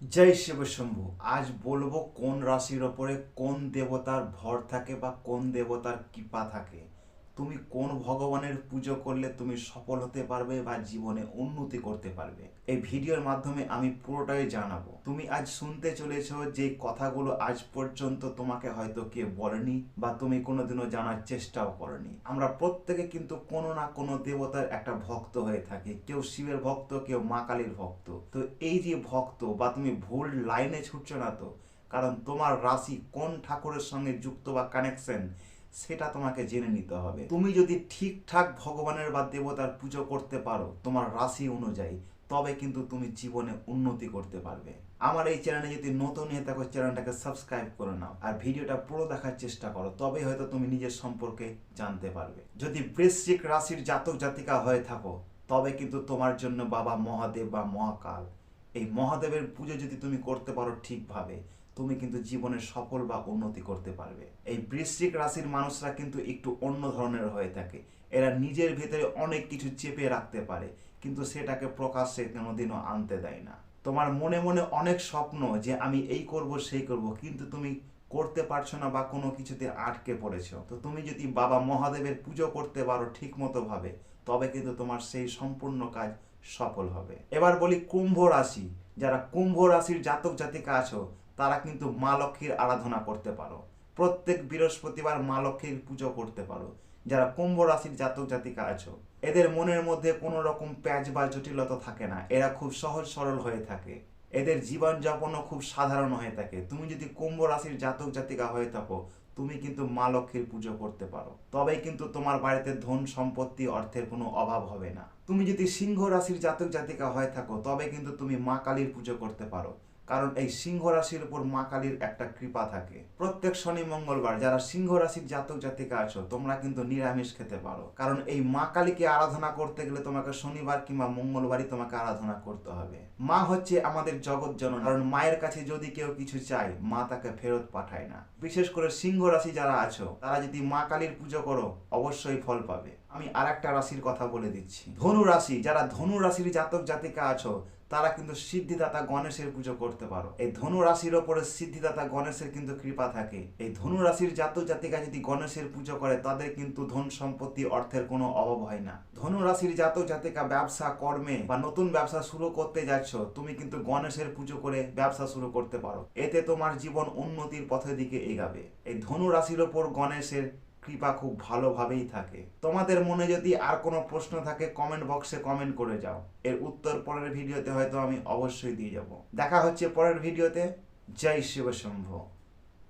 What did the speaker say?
জয় শিবশম্ভু আজ বলব কোন রাশির ওপরে কোন দেবতার ভর থাকে বা কোন দেবতার কৃপা থাকে? তুমি কোন ভগবানের পুজো করলে তুমি সফল হতে পারবে বা জীবনে উন্নতি করতে পারবে? এই ভিডিওর মাধ্যমে আমি পুরোটাই জানাব। তুমি আজ শুনতে চলেছ যে কথাগুলো আজ পর্যন্ত তোমাকে হয়তো কে বলেনি বা তুমি কোনোদিনও জানার চেষ্টাও করনি। আমরা প্রত্যেকে কিন্তু কোনো না কোনো দেবতার একটা ভক্ত হয়ে থাকি। কেউ শিবের ভক্ত, কেউ মা কালীর ভক্ত। তো এই যে ভক্ত, বা তুমি ভুল লাইনে ছুটছো না তো? কারণ তোমার রাশি কোন ঠাকুরের সঙ্গে যুক্ত বা কানেকশন সেটা তোমাকে জেনে নিতে হবে। তুমি যদি ঠিকঠাক ভগবানের বা দেবতার পুজো করতে পারো, তোমার রাশি অনুযায়ী, তবে কিন্তু তুমি জীবনে উন্নতি করতে পারবে। আমার এই চ্যানেলে যদি নতুন হয়ে থাকো চ্যানেলটাকে সাবস্ক্রাইব করে নাও আর ভিডিওটা পুরো দেখার চেষ্টা করো তবে হয়তো তুমি নিজের সম্পর্কে জানতে পারবে। যদি বৃশ্চিক রাশির জাতক জাতিকা হয়ে থাকো, তবে কিন্তু তোমার জন্য বাবা মহাদেব বা মহাকাল। এই মহাদেবের পুজো যদি তুমি করতে পারো ঠিকভাবে তুমি কিন্তু জীবনে সফল বা উন্নতি করতে পারবে। এই বৃশ্চিক রাশির মানুষরা কিন্তু একটু অন্য ধরনের হয়ে থাকে। এরা নিজের ভেতরে অনেক কিছু চেপে রাখতে পারে, কিন্তু সেটাকে প্রকাশ্যে কোনোদিনও আনতে দেয় না। তোমার মনে মনে অনেক স্বপ্ন যে আমি এই করব, সেই করব, কিন্তু তুমি করতে পারছ না বা কোনো কিছুতে আটকে পড়েছো। তো তুমি যদি বাবা মহাদেবের পুজো করতে পারো ঠিক মতো ভাবে, তবে কিন্তু তোমার সেই সম্পূর্ণ কাজ সফল হবে। এবার বলি কুম্ভ রাশি। যারা কুম্ভ রাশির জাতক জাতিকা আছো তারা কিন্তু মা লক্ষ্মীর আরাধনা করতে পারো। প্রত্যেক বৃহস্পতিবার মা লক্ষ্মীর পুজো করতে পারো। যারা কুম্ভ রাশির জাতক জাতিকা আছো, এদের মনের মধ্যে কোনো রকম প্যাচ বা জটিলতা থাকে না। এরা খুব সহজ সরল হয়ে থাকে। এদের জীবনযাপনও খুব সাধারণ হয়ে থাকে। তুমি যদি কুম্ভ রাশির জাতক জাতিকা হয়ে থাকো, তুমি কিন্তু মা লক্ষ্মীর পুজো করতে পারো। তবেই কিন্তু তোমার বাড়িতে ধন সম্পত্তি, অর্থের কোনো অভাব হবে না। তুমি যদি সিংহ রাশির জাতক জাতিকা হয়ে থাকো তবে কিন্তু তুমি মা কালীর পুজো করতে পারো। কারণ এই সিংহ রাশির উপর মা কালীর একটা কৃপা থাকে। প্রত্যেক শনি মঙ্গলবার যারা সিংহ রাশির জাতক জাতিকা আছো, তোমরা কিন্তু নিরামিষ খেতে পারো। কারণ এই মা কালীকে আরাধনা করতে গেলে তোমাকে শনিবার কিংবা মঙ্গলবারই তোমাকে আরাধনা করতে হবে। মা হচ্ছে আমাদের জগৎ জননী। কারণ মায়ের কাছে যদি কেউ কিছু চায়, মা তাকে ফেরত পাঠায় না। বিশেষ করে সিংহ রাশি যারা আছো, তারা যদি মা কালীর পুজো করো, অবশ্যই ফল পাবে। আমি আর একটা রাশির কথা বলে দিচ্ছি। ধনু রাশি, যারা ধনু রাশির জাতক জাতিকা আছো, তারা কিন্তু সিদ্ধিদাতা গণেশের পুজো করতে পারো। এই ধনু রাশির ওপরে সিদ্ধিদাতা গণেশের কিন্তু কৃপা থাকে। এই ধনু রাশির জাতক জাতিকা যদি গণেশের পুজো করে, তাদের কিন্তু ধন সম্পত্তি অর্থের কোনো অভাব হয় না। ধনু রাশির জাতক জাতিকা ব্যবসা, কর্মে বা নতুন ব্যবসা শুরু করতে যাচ্ছ, তুমি কিন্তু গণেশের পুজো করে ব্যবসা শুরু করতে পারো। এতে তোমার জীবন উন্নতির পথের দিকে এগাবে। এই ধনু রাশির ওপর গণেশের কৃপা খুব ভালোভাবেই থাকে। তোমাদের মনে যদি আর কোনো প্রশ্ন থাকে কমেন্ট বক্সে কমেন্ট করে যাও। এর উত্তর পরের ভিডিওতে হয়তো আমি অবশ্যই দিয়ে যাব। দেখা হচ্ছে পরের ভিডিওতে। জয় শিব শম্ভু